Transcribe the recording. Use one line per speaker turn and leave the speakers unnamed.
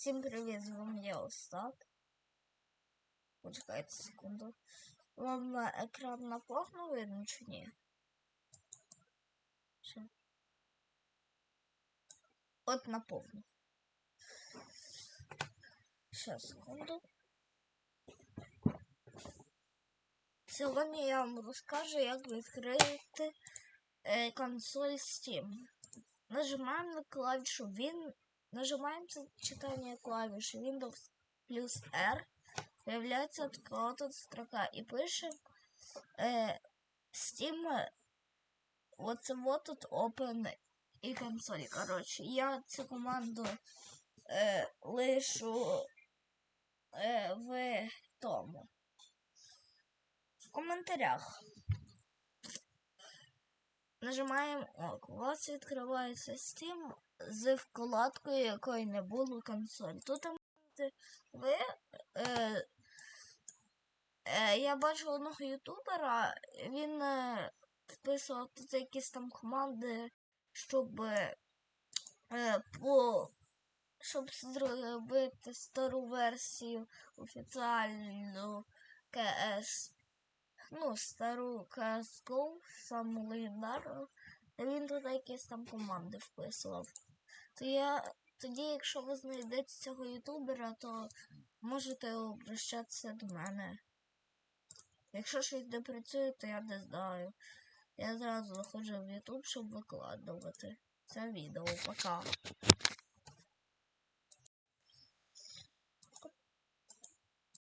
Всім привіт, з вами я Остап. Почекайте секунду. Вам е, екран на повну видно чи ні? Ще. От на повну. Ще секунду. Сьогодні я вам розкажу, як відкрити е, консоль Steam. Нажимаємо на клавішу Win, нажимаємо це читання клавіші Windows плюс R. Появляється така от строка і пише е, Steam. Оце вот тут Open і консоль. Коротше, я цю команду е, лишу е, в тому. В коментарях. Нажимаємо ок. У вас відкривається Steam з вкладкою, якої не було консоль. Тут ви. Е, е, я бачу одного ютубера, він е, вписував тут якісь там команди, щоб е, по. Щоб зробити стару версію офіціальну КС ну, стару CSGO, саму легендарну, він туди якісь там команди вписував. То я, тоді, якщо ви знайдете цього ютубера, то можете обращатися до мене. Якщо щось не працює, то я не знаю. Я зразу заходжу в YouTube, щоб викладувати це відео. Пока.